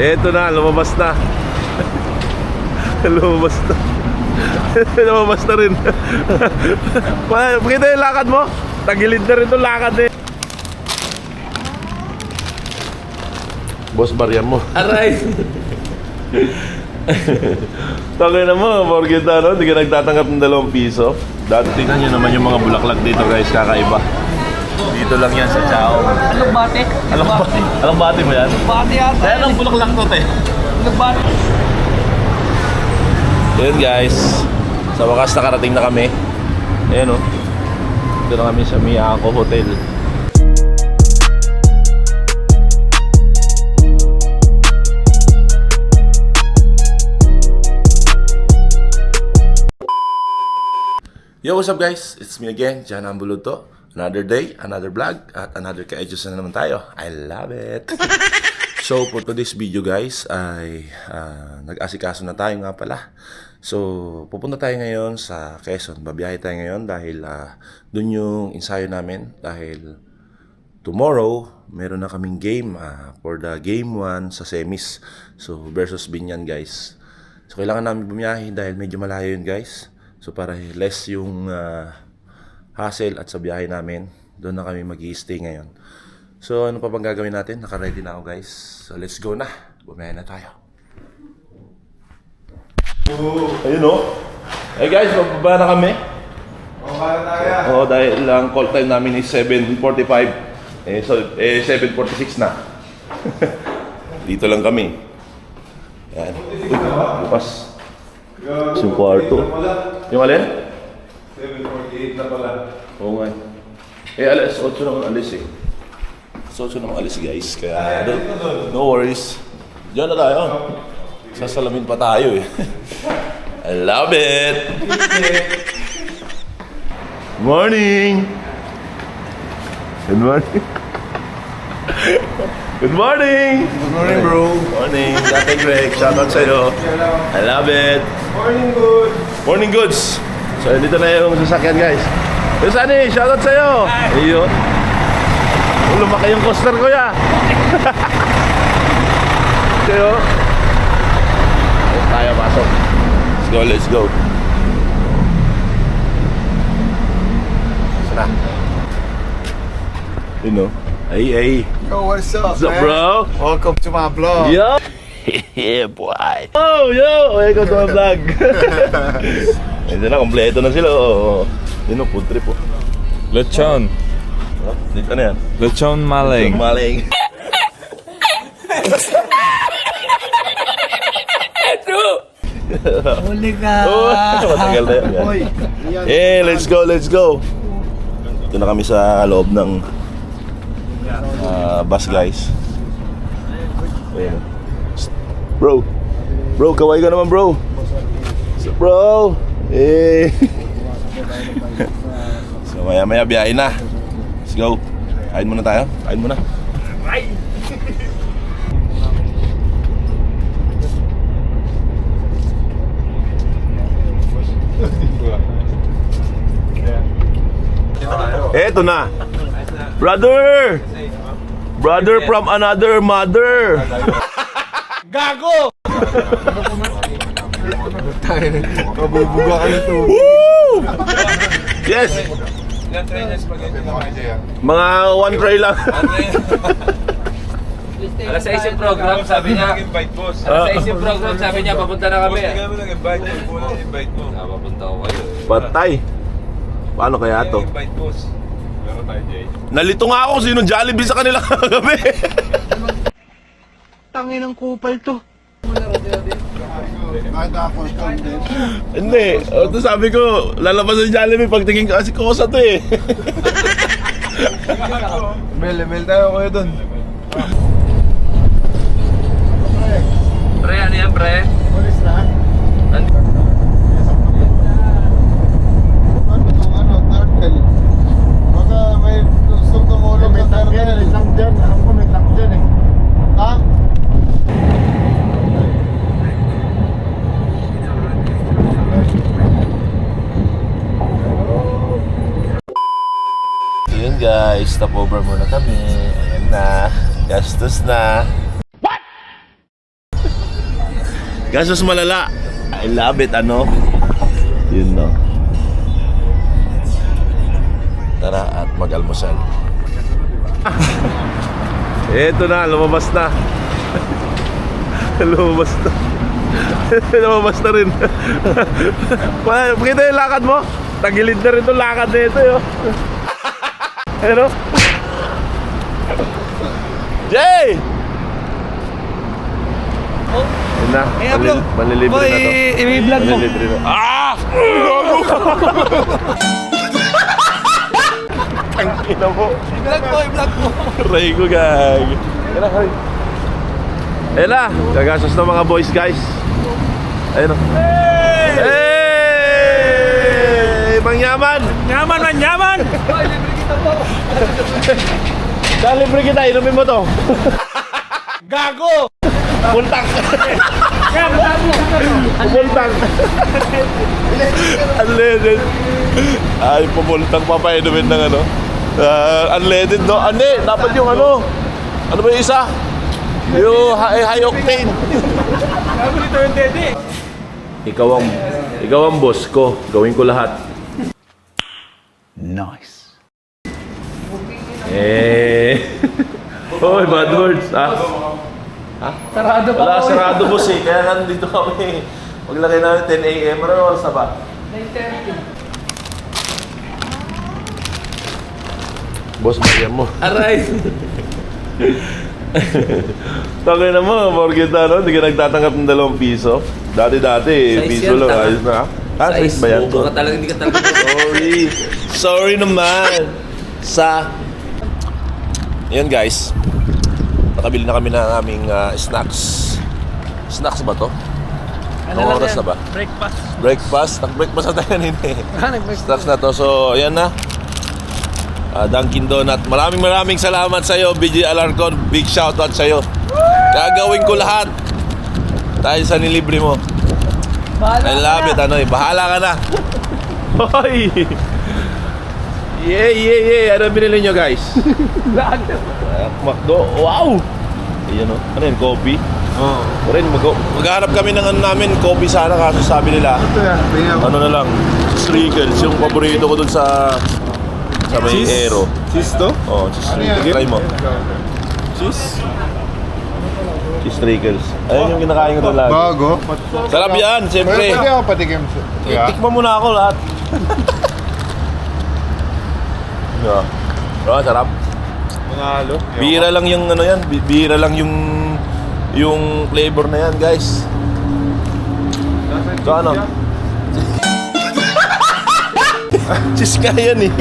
Eto na, lumabas na. lumabas na. lumabas na rin. Pa- Pakita yung lakad mo. Tagilid na rin itong lakad eh. Boss, baryan mo. Aray! Tangin na mo, porkit ano, hindi ka nagtatanggap ng dalawang piso. Dati tingnan nyo naman yung mga bulaklak dito guys, kakaiba. Dito lang yan sa Chao. Anong bate? Alam ba? Alam bati mo yan? Bate yata. Kaya ang bulaklak to, te. Anong bate? Ayun guys, sa wakas nakarating na kami. Ayan o. Dito na kami sa Miyako Hotel. Yo, what's up guys? It's me again, Jan Ambuluto. Another day, another vlog, at another ka-edges na naman tayo. I love it! so, for today's video guys, ay ah, nag-asikaso na tayo nga pala. So, pupunta tayo ngayon sa Quezon. Babiyahe tayo ngayon dahil ah, dun yung ensayo namin. Dahil tomorrow, meron na kaming game ah, for the game 1 sa semis. So, versus Binyan guys. So, kailangan namin bumiyahe dahil medyo malayo yun guys. So, para less yung ah, hassle at sa biyahe namin, doon na kami mag stay ngayon. So, ano pa bang gagawin natin? Naka-ready na ako guys. So, let's go na. Bumiyahe na tayo. Ayun o. Hey guys, magbaba na kami. Oo, dahil ang call time namin is 7.45. Eh, so, eh, 7.46 na. Dito lang kami. Yan. Uy, bukas. Yung kwarto. Yung alin? 748 na pala. Oo nga. Eh, alas 8 naman alis eh. Alas 8 naman alis guys. Kaya, no, no worries. Diyan na tayo. Sasalamin pa tayo eh. I love it! Morning! Good morning! Good morning! Good morning, bro. Morning, Tatay Greg. Shoutout sa'yo. I love it. Morning, good. Morning goods. So, dito na yung sasakyan, guys. Yung Sunny, shoutout sa'yo. Iyo. Lumaki yung coaster ko, ya. Ayun tayo, pasok. Let's go, let's go. Sana. You know. Ay, ay. Yo, what's up, What's up, man? bro? Welcome to my vlog. Yo! yeah, boy! Oh, yo! Welcome to my vlog! Ito na, kompleto na sila. Oh. Yun o, food trip oh. Lechon. Dito na yan. Lechon maling. Maling. Huli ka! Oh, matagal na yan. Eh, let's go, let's go! Ito na kami sa loob ng ah, bus, guys. Ayan. Bro! Bro, kaway ka naman, bro! So, bro! Eh! so, maya-maya biyahe na. Let's go. Kain muna tayo. Kain muna. Eto na. Brother! Brother from another mother. mabubuga ka nito. Woo! Yes! Mga one try lang. Alas 6 yung program, sabi niya. invite boss. Alas 6 yung program, sabi niya, papunta na kami. Boss, mo nag-invite. Mo nang invite mo. Ah, papunta ko kayo. Patay. Paano kaya to? invite boss. Meron tayo, Jay. Nalito nga ako kung sino Jollibee sa kanila kagabi. Tangin ng kupal to. Kahit ako, Hindi. O, to sabi ko, lalabas ng Jollibee pagtingin ko kasi kosa to eh. Mel, mel tayo kayo dun. Pre, ano yan, pre? Walis na? Andi- Ano itong ano, turtle? Baka may gustong tumulong sa turtle. May tank dyan, alam ko may tank dyan eh. Tank? Yun guys, na. Gastos na. Gastos malala. I love it, ano? Yun, no? Tara at mag-almusal. Eto na, lumabas na. lumabas na. lumabas na rin. Pa- Pakita yung lakad mo. Tagilid na rin itong lakad na ito, yo. Ano? Jay! Yun na, malil- malilibre na to. i-vlog mo. Malilibre na. Ah! Ang ina mo. I-vlog mo, i-vlog mo. Ray ko, gag. Yan na, hoy. Ayan na, gagastos ng mga boys, guys. Ayun na. Hey! Mangyaman! Nyaman man, nyaman! Dahil libre kita, inumin mo to. Gago! Puntang! Pupuntang! unleaded. Ay, pupultang pa pa inumin ng ano. Ah, unleaded, no? Ande, dapat yung ano. Ano ba yung isa? Yung high, high octane. Ikaw ang, ikaw ang boss ko. Gawin ko lahat. Nice. Eh. Hoy, bad words. Ah. Ha? Sarado pa. Wala, sarado boss eh. Kaya nandito kami. Paglagay namin 10 a.m. Ano oras na ba? 9.30. Boss, bagyan mo. Aray. Tagay na mo, porkit ano, hindi ka nagtatanggap ng dalawang piso. Dati-dati, Size piso yan, lang. tanga. Ayos na. Ha? Size ba yan? Bobo ka talaga, hindi ka talaga. Sorry. Sorry naman. Sa... Yan guys. Nakabili na kami ng aming ah, snacks. Snacks ba to? Anong oras na ba? Breakfast. Breakfast? Nag-breakfast na tayo kanina eh. Snacks na to. So, ayan na. Ah, Dunkin Donut. Maraming maraming salamat sa iyo, BJ Alarcon. Big shoutout sa iyo. Gagawin ko lahat. Dahil sa nilibre mo. I love it. Ano eh. Bahala ka na. Hoy! Yeah, yeah, yeah. Ano binili nyo, guys? Ah, Macdo. Wow! Ayan o. Ano yun? Coffee? Oo. O rin, mag maghanap kami ng ano namin, coffee sana kaso sabi nila, Ito yan. Ano na lang, Striggles, yung paborito ko dun sa sa may Aero. Cheese to? Oh, cheese Ano yan? Try mo. Cheese? Cheese Striggles. Ayun yung kinakain ko doon lagi. Bago. Sarap yan, siyempre. Pwede ako patikim. Eh, Tikman mo na ako lahat. yeah. Oh, sarap. Mga halo. Bira lang yung ano yan, bi- bira lang yung yung flavor na yan, guys. So ano? Cheese ka yan eh.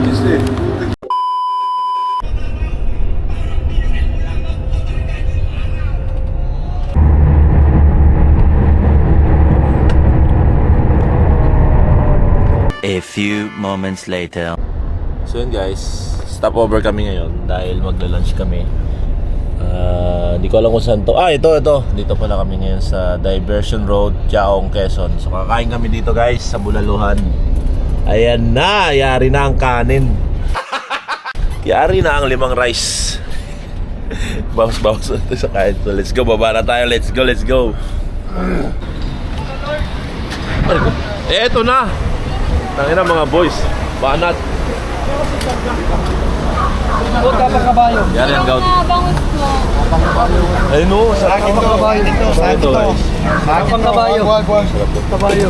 Cheese eh. A few moments later. So yun guys, stopover kami ngayon dahil magla-lunch kami. Ah, Hindi ko alam kung saan to. Ah, ito, ito. Dito pala kami ngayon sa Diversion Road, Chaong, Quezon. So kakain kami dito guys sa Bulaluhan. Ayan na, yari na ang kanin. yari na ang limang rice. Bawas-bawas na sa kain. So let's go, baba na tayo. Let's go, let's go. Eh, eto na. Tangina mga boys. Banat. Yan ang gout. Bangus po. Ay no, sarap Ito, kabayo dito. Sa ito guys. Pang kabayo. Wag, wag. Kabayo.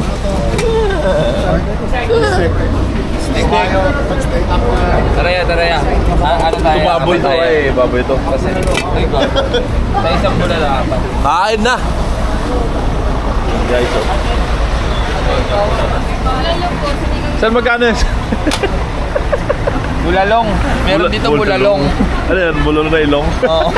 Taraya, taraya. Ah, ano tayo? Ito baboy to tayo. eh, baboy to. Kasi, ito. Sa isang bula lang apat. Kain na. Guys, oh. Lalo po. Saan magkano yan? Bulalong. Meron dito bulalong. Ano yan? Bulalo na ilong? Oo.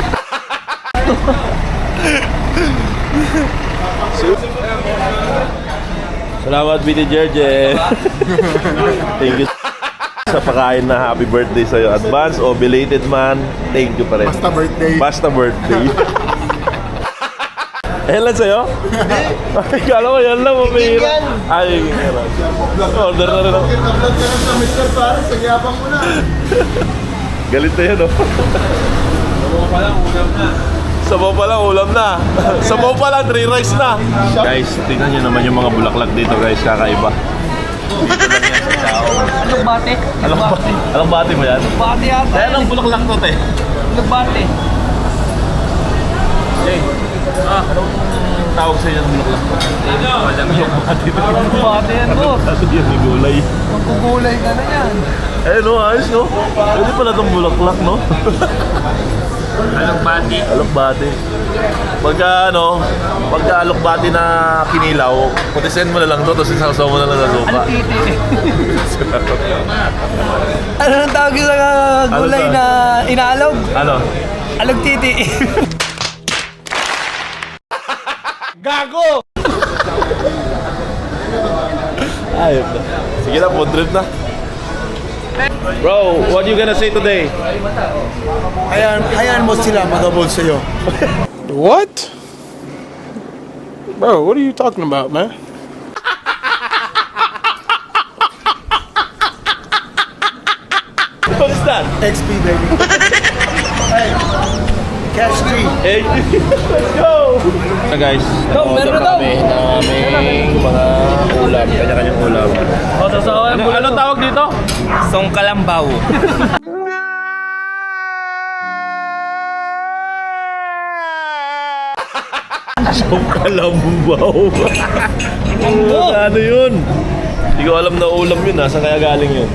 Salamat, BT Jerje. Thank you sa pakain na happy birthday sa'yo. Advance o belated man, thank you pa rin. Basta birthday. Basta birthday. Eh lang sa'yo? Ay, kala ko yan lang, mamira. Ay. Order na rin ako. Ka lang sa Mr. Paris. Nagyabang mo na. Galit na yan, oh. Sabaw pa lang, ulam na. Sabaw pa lang, three rice na. Guys, tingnan nyo naman yung mga bulaklak dito guys, kakaiba. Dito lang yan sa tao. Anong bate? Alam ba? Alam bati mo yan? Bate yata. Kaya lang bulaklak to, te. Anong bate? Ah, anong tawag sa inyo ng bulaklak. Bati to. Anong bate yan, boss? Ano yan, may gulay. Magkugulay ka na yan. Eh, no, ayos, no? Pwede pala itong bulaklak, no? Anong bate? Alokbati. Pagka ano, pagka alokbati na kinilaw, putisin mo na lang to, tapos isasaw mo na lang sa sopa. Titi. ano nang tawag sa gulay to? na inaalog? Ano? Alog titi. Ayop na. Sige na, food trip na. Bro, what you gonna say today? Ayan, ayan mo sila magabol sa'yo. What? Bro, what are you talking about, man? What is that? XP, baby. hey, cash three. Hey, let's go! Na guys, Go, meron na kami ng aming mga ulam, kanya-kanyang ulam. O, sasawa Ano, ano tawag dito? Song kalambaw. Kalambaw. ano yun? Hindi ko alam na ulam yun ha. Saan kaya galing yun?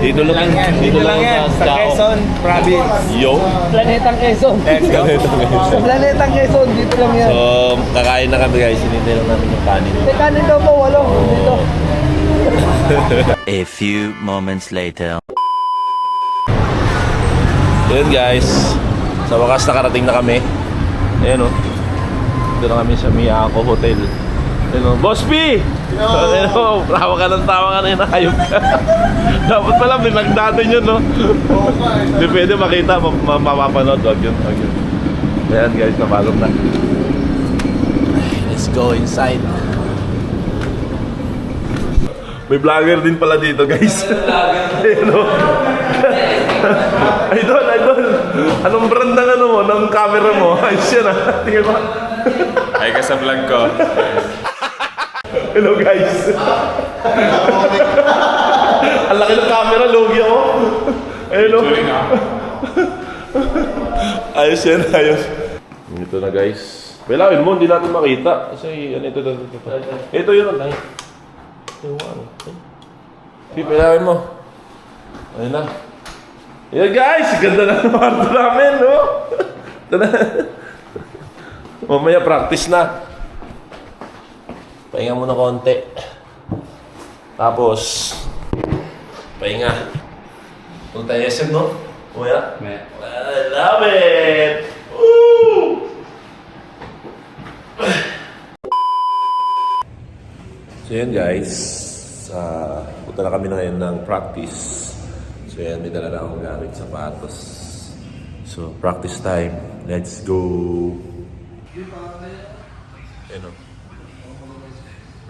Dito lang yan. Dito, lang yan. Sa Quezon province. Yo. Planetang Quezon. Ganito, ganito. Planetang Quezon, dito lang yan. So, kakain na kami guys. Hinintay lang namin yung kanin. May kanin daw po, walo. Dito. A few moments later. Yun guys. Sa wakas nakarating na kami. Ayan o. Dito na kami sa Miyako Hotel. Ayan o. Boss P! Ayan o. Tawa ka ng tawa ka na yun. Ayop ka. Dapat pala binag natin yun no. Hindi pwede makita. ma- ma- Mapapanood. Wag yun. Wag yun. Ayan guys. Nabalot na. Let's go inside. May vlogger din pala dito guys. Ayan o. idol, idol. Anong brand ng ano mo, ng camera mo? Ayos yan ah. Tingnan mo. Ay ka sa vlog ko. Hello guys. Ang laki ng camera, logi ako. Ayun o. ayos yan, ayos. Ito na guys. Bilawin mo, hindi natin makita. Kasi ano ito, ito, ito. Ito, ito yun lang. Yung ano. Si, bilawin mo. Ayun na. Yan guys, ganda na ng kwarto namin, no? Ito na. Mamaya practice na. Pahinga muna konti. Tapos, pahinga. Punta tayo SM, no? Kuya? I love it! Woo! So yun guys, uh, punta na kami na ngayon ng practice. So yan, may dala na akong gamit sapatos. So practice time, let's go! Ayun o.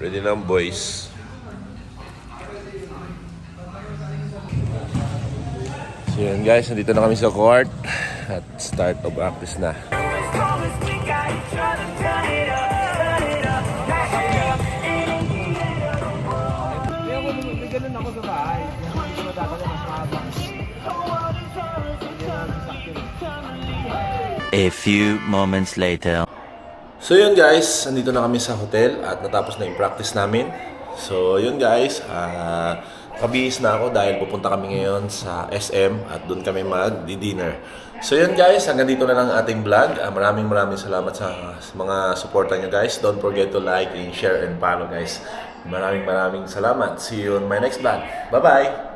Ready na boys. So yan guys, nandito na kami sa court at start of practice na. A few moments later. So yun guys, nandito na kami sa hotel at natapos na yung practice namin. So yun guys, ah kabihis na ako dahil pupunta kami ngayon sa SM at doon kami mag-dinner. So yun guys, hanggang dito na lang ang ating vlog. Ah, maraming maraming salamat sa, mga suporta nyo guys. Don't forget to like and share and follow guys. Maraming maraming salamat. See you on my next vlog. Bye-bye!